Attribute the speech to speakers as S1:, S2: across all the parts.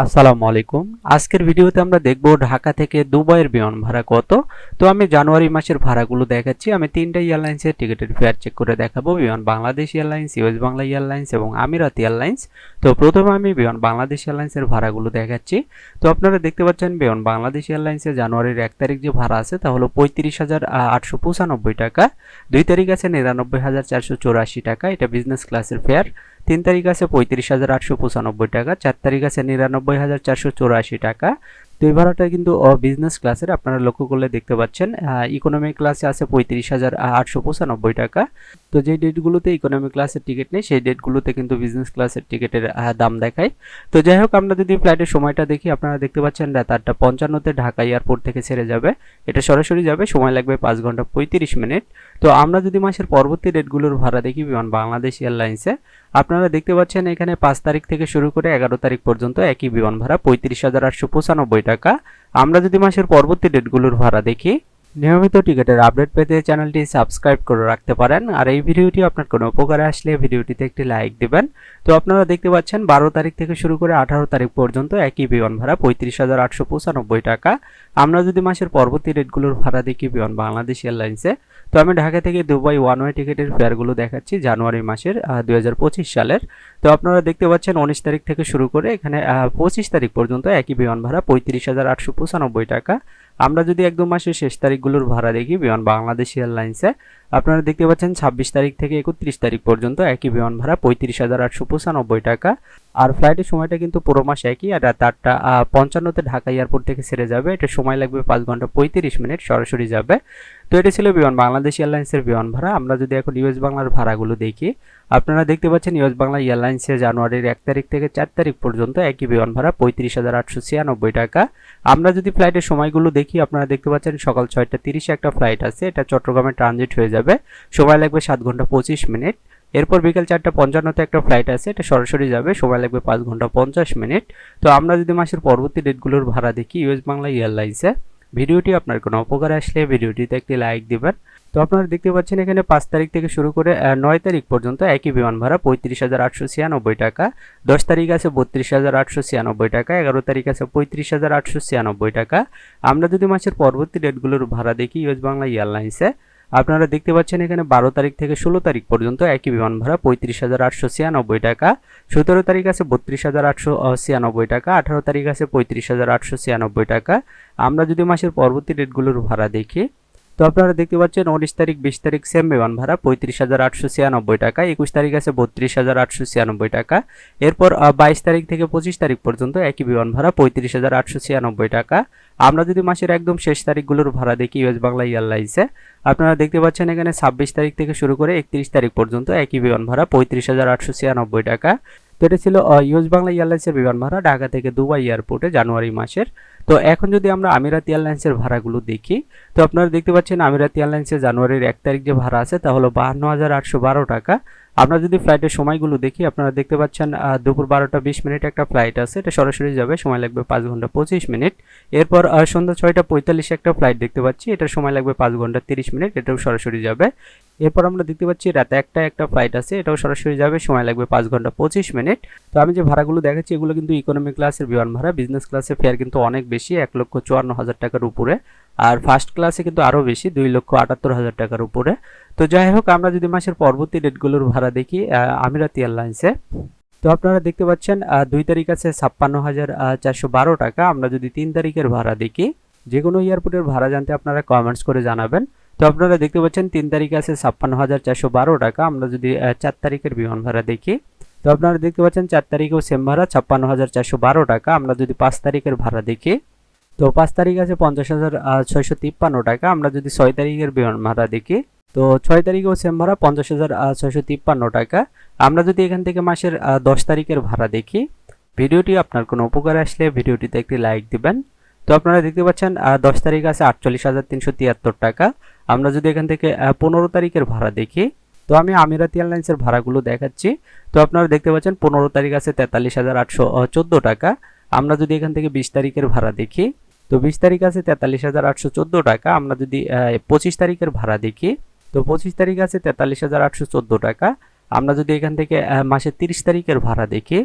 S1: আসসালামু আলাইকুম। আজকের ভিডিওতে আমরা দেখব ঢাকা থেকে দুবাইয়ের বিমান ভাড়া কত। তো আমি জানুয়ারি মাসের ভাড়াগুলো দেখাচ্ছি। আমি তিনটা এয়ারলাইন্সের টিকিটের ফেয়ার চেক করে দেখাবো। Biman Bangladesh airlines, US Bangla airlines এবং আমিরাত এয়ারলাইন্স। তো প্রথমে আমি বিমান বাংলাদেশ এয়ারলাইন্সের ভাড়াগুলো দেখাচ্ছি। তো আপনারা দেখতে পাচ্ছেন বিমান বাংলাদেশ এয়ারলাইন্সের জানুয়ারির এক তারিখ যে ভাড়া আছে তা হলো পঁয়ত্রিশ হাজার আটশো পঁচানব্বই টাকা। দুই তারিখ আছে নিরানব্বই হাজার চারশো চৌরাশি টাকা। এটা বিজনেস ক্লাসের ফেয়ার তিন তারিখ আছে পঁয়ত্রিশ হাজার আটশো পঁচানব্বই টাকা, চার তারিখ আছে নিরানব্বই হাজার চারশো চৌরাশি টাকা তো এই ভাড়াটা কিন্তু বিজনেস ক্লাসের আপনারা লক্ষ্য করলে দেখতে পাচ্ছেন ইকোনমি ক্লাসে আছে পঁয়ত্রিশ হাজার আটশো পঁচানব্বই টাকা। তো যে ডেটগুলোতে ইকোনমি ক্লাসের টিকিট নেই, সেই ডেটগুলোতে কিন্তু বিজনেস ক্লাসের টিকিটের দাম দেখায়। তো যাই হোক, আমরা যদি ফ্লাইটের সময়টা দেখি, আপনারা দেখতে পাচ্ছেন রাত আটটা পঞ্চান্নতে ঢাকা এয়ারপোর্ট থেকে ছেড়ে যাবে। এটা সরাসরি যাবে, সময় লাগবে পাঁচ ঘণ্টা পঁয়ত্রিশ মিনিট। তো আমরা যদি মাসের পরবর্তী ডেটগুলোর ভাড়া দেখি, বিমান বাংলাদেশ এয়ারলাইন্সে, আপনারা দেখতে পাচ্ছেন এখানে পাঁচ তারিখ থেকে শুরু করে এগারো তারিখ পর্যন্ত একই বিমান ভাড়া, পঁয়ত্রিশ হাজার আটশো পঁচানব্বই টাকা। আমরা যদি মাসের পরবর্তী ডেটগুলোর ভাড়া দেখি নিয়মিত টিকিটের আপডেট পেতে চ্যানেলটি সাবস্ক্রাইব করে রাখতে পারেন। আর এই ভিডিওটি আপনার কোনো উপকারে আসলে ভিডিওটিতে একটি লাইক দিবেন। তো আপনারা দেখতে পাচ্ছেন, বারো তারিখ থেকে শুরু করে আঠারো তারিখ পর্যন্ত একই বিমান ভাড়া, পঁয়ত্রিশ হাজার আটশো পঁচানব্বই টাকা। আমরা যদি মাসের পরবর্তী রেটগুলোর ভাড়া দেখি বিমান বাংলাদেশ এয়ারলাইন্সে, তো আমি ঢাকা থেকে দুবাই ওয়ান ওয়ে টিকিটের ফেয়ারগুলো দেখাচ্ছি জানুয়ারি মাসের দু হাজার পঁচিশ সালের। তো আপনারা দেখতে পাচ্ছেন, উনিশ তারিখ থেকে শুরু করে এখানে পঁচিশ তারিখ পর্যন্ত একই বিমান ভাড়া, পঁয়ত্রিশ হাজার আটশো পঁচানব্বই টাকা। আমরা যদি একদম মাসের শেষ তারিখগুলোর ভাড়া দেখি বিমান বাংলাদেশ এয়ারলাইন্সে। আপনারা দেখতে পাচ্ছেন ছাব্বিশ তারিখ থেকে একত্রিশ তারিখ পর্যন্ত একই বিমান ভাড়া পঁয়ত্রিশ হাজার আটশো পঁচানব্বই টাকা। আর ফ্লাইটের সময়টা কিন্তু পুরো মাস একই, আর রাত আটটা পঞ্চান্নতে ঢাকা এয়ারপোর্ট থেকে ছেড়ে যাবে। এটা সময় লাগবে পাঁচ ঘণ্টা পঁয়ত্রিশ মিনিট, সরাসরি যাবে। তো এটা ছিল বিমান, বাংলাদেশ এয়ারলাইন্সের বিমান ভাড়া। আমরা যদি এখন ইউএস বাংলার ভাড়াগুলো দেখি, আপনারা দেখতে পাচ্ছেন ইউএস বাংলা এয়ারলাইন্সে জানুয়ারির এক তারিখ থেকে চার তারিখ পর্যন্ত একই বিমান ভাড়া, পঁয়ত্রিশ হাজার আটশো ছিয়ানব্বই টাকা। আমরা যদি ফ্লাইটের সময়গুলো দেখি, আপনারা দেখতে পাচ্ছেন সকাল ছয়টা তিরিশে একটা ফ্লাইট আছে। এটা চট্টগ্রামে ট্রানজিট হয়ে যাবে। সময় লাগবে সাত ঘণ্টা পঁচিশ মিনিট। এরপর বিকেল চারটা পঞ্চান্নতে একটা ফ্লাইট আছে, এটা সরাসরি যাবে, সময় লাগবে পাঁচ ঘণ্টা পঞ্চাশ মিনিট। তো আমরা যদি মাসের পরবর্তী ডেটগুলোর ভাড়া দেখি ইউএস বাংলা এয়ারলাইন্সে ভিডিওটি আপনার কোনো উপকার আসলে ভিডিওটিতে একটি লাইক দিবেন। তো আপনারা দেখতে পাচ্ছেন এখানে পাঁচ তারিখ থেকে শুরু করে নয় তারিখ পর্যন্ত একই বিমান ভাড়া, পঁয়ত্রিশ হাজার আটশো ছিয়ানব্বই টাকা। দশ তারিখ আছে বত্রিশ হাজার আটশো ছিয়ানব্বই টাকা, এগারো তারিখ আছে পঁয়ত্রিশ হাজার আটশো ছিয়ানব্বই টাকা। আমরা যদি মাসের পরবর্তী ডেটগুলোর ভাড়া দেখি ইউএস বাংলা এয়ারলাইন্সে আপনারা দেখতে পাচ্ছেন এখানে বারো তারিখ থেকে ষোলো তারিখ পর্যন্ত একই বিমান ভাড়া পঁয়ত্রিশ হাজার আটশো ছিয়ানব্বই টাকা। সতেরো তারিখ আছে বত্রিশ হাজার আটশো ছিয়ানব্বই টাকা, আঠারো তারিখ আছে পঁয়ত্রিশ হাজার আটশো ছিয়ানব্বই টাকা। আমরা যদি মাসের পরবর্তী ডেটগুলোর ভাড়া দেখি তো আপনারা দেখতে পাচ্ছেন উনিশ তারিখ, বিশ তারিখ সেম বিমান ভাড়া, পঁয়ত্রিশ হাজার আটশো ছিয়ানব্বই টাকা, একুশ তারিখ আছে বত্রিশ হাজার আটশো ছিয়ানব্বই টাকা। এরপর বাইশ তারিখ থেকে পঁচিশ তারিখ পর্যন্ত একই বিমান ভাড়া, পঁয়ত্রিশ হাজার আটশো ছিয়ানব্বই টাকা। আমরা যদি মাসের একদম শেষ তারিখগুলোর ভাড়া দেখি ইউএস বাংলা এয়ারলাইন্সে, আপনারা দেখতে পাচ্ছেন এখানে ছাব্বিশ তারিখ থেকে শুরু করে একত্রিশ তারিখ পর্যন্ত একই বিমান ভাড়া, পঁয়ত্রিশ হাজার আটশো ছিয়ানব্বই টাকা। তো এটা ছিল ইউএস বাংলা এয়ারলাইন্সের বিমান ভাড়া ঢাকা থেকে দুবাই এয়ারপোর্টে জানুয়ারি মাসের। তো এখন যদি আমরা আমিরাতি এয়ারলাইন্সের ভাড়াগুলো দেখি, তো আপনারা দেখতে পাচ্ছেন আমিরাতি এয়ারলাইন্সের জানুয়ারির এক তারিখ যে ভাড়া আছে তা হলো বাহান্ন হাজার আটশো বারো টাকা। আমরা যদি ফ্লাইটের সময়গুলো দেখি, আপনারা দেখতে পাচ্ছেন দুপুর বারোটা বিশ মিনিট একটা ফ্লাইট আছে। এটা সরাসরি যাবে, সময় লাগবে পাঁচ ঘণ্টা পঁচিশ মিনিট। এরপর সন্ধ্যা ছয়টা পঁয়তাল্লিশে একটা ফ্লাইট দেখতে পাচ্ছি। এটার সময় লাগবে পাঁচ ঘণ্টা তিরিশ মিনিট, এটাও সরাসরি যাবে। এরপর আমরা দেখতে পাচ্ছি রাতে একটা একটা ফ্লাইট আছে, এটাও সরাসরি যাবে, সময় লাগবে পাঁচ ঘণ্টা পঁচিশ মিনিট। তো আমি যে ভাড়াগুলো দেখাচ্ছি, এগুলো কিন্তু ইকোনমি ক্লাসের বিমান ভাড়া। বিজনেস ক্লাসের ফেয়ার কিন্তু অনেক বেশি, এক লক্ষ চুয়ান্ন হাজার টাকার উপরে। আর ফার্স্ট ক্লাসে কিন্তু আরও বেশি, দুই লক্ষ আটাত্তর হাজার টাকার উপরে। তো যাই হোক, আমরা যদি মাসের পরবর্তী ডেটগুলোর ভাড়া দেখি আমিরাত এয়ারলাইন্সে। তো আপনারা দেখতে পাচ্ছেন দুই তারিখ আছে ছাপ্পান্ন হাজার চারশো বারো টাকা। আমরা যদি তিন তারিখের ভাড়া দেখি যে কোনো এয়ারপোর্টের ভাড়া জানতে আপনারা কমেন্টস করে জানাবেন। তো আপনারা দেখতে পাচ্ছেন, তিন তারিখে আছে ছাপ্পান্ন হাজার চারশো বারো টাকা। আমরা যদি চার তারিখের বিমান ভাড়া দেখি, তো আপনারা দেখতে পাচ্ছেন, চার তারিখেও সেম ভাড়া, ছাপ্পান্ন হাজার চারশো বারো টাকা। আমরা যদি পাঁচ তারিখের ভাড়া দেখি, তো পাঁচ তারিখ আছে পঞ্চাশ হাজার ছয়শো তিপ্পান্ন টাকা। আমরা যদি ছয় তারিখের বিমান ভাড়া দেখি তো ছয় তারিখেও সেম ভাড়া পঞ্চাশ হাজার ছয়শো তিপ্পান্ন টাকা। আমরা যদি এখান থেকে মাসের দশ তারিখের ভাড়া দেখি, ভিডিওটি আপনার কোনো উপকার আসলে ভিডিওটিতে একটি লাইক দিবেন। তো আপনারা দেখতে পাচ্ছেন দশ তারিখ আছে আটচল্লিশ হাজার তিনশো তিয়াত্তর টাকা। আমরা যদি এখান থেকে পনেরো তারিখের ভাড়া দেখি, তো আমি আমিরাত এয়ারলাইন্সের ভাড়াগুলো দেখাচ্ছি। তো আপনারা দেখতে পাচ্ছেন, পনেরো তারিখ আছে তেতাল্লিশ হাজার আটশো চোদ্দ টাকা। আমরা যদি এখান থেকে বিশ তারিখের ভাড়া দেখি, তো বিশ তারিখ আছে তেতাল্লিশ হাজার আটশো চোদ্দ টাকা। আমরা যদি পঁচিশ তারিখের ভাড়া দেখি তো পঁচিশ তারিখ আছে তেতাল্লিশ হাজার আটশো চোদ্দ টাকা। আমরা যদি এখান থেকে মাসের তিরিশ তারিখের ভাড়া দেখি,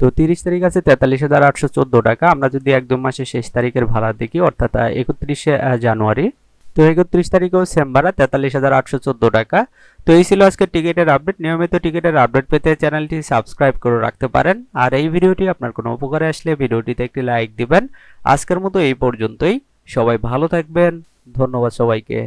S1: তো তিরিশ তারিখ আছে তেতাল্লিশ হাজার আটশো চোদ্দ টাকা। আমরা যদি একদম মাসের শেষ তারিখের ভাড়া দেখি, অর্থাৎ একত্রিশে জানুয়ারি, তো একত্রিশ তারিখেও সেম ভাড়া, তেতাল্লিশ হাজার আটশো চোদ্দ টাকা। তো এই ছিল আজকে টিকিটের আপডেট নিয়মিত টিকিটের আপডেট পেতে চ্যানেলটি সাবস্ক্রাইব করে রাখতে পারেন। আর এই ভিডিওটি আপনার কোনো উপকারে আসলে ভিডিওটিতে একটি লাইক দিবেন। আজকের মতো এই পর্যন্তই। সবাই ভালো থাকবেন। ধন্যবাদ সবাইকে।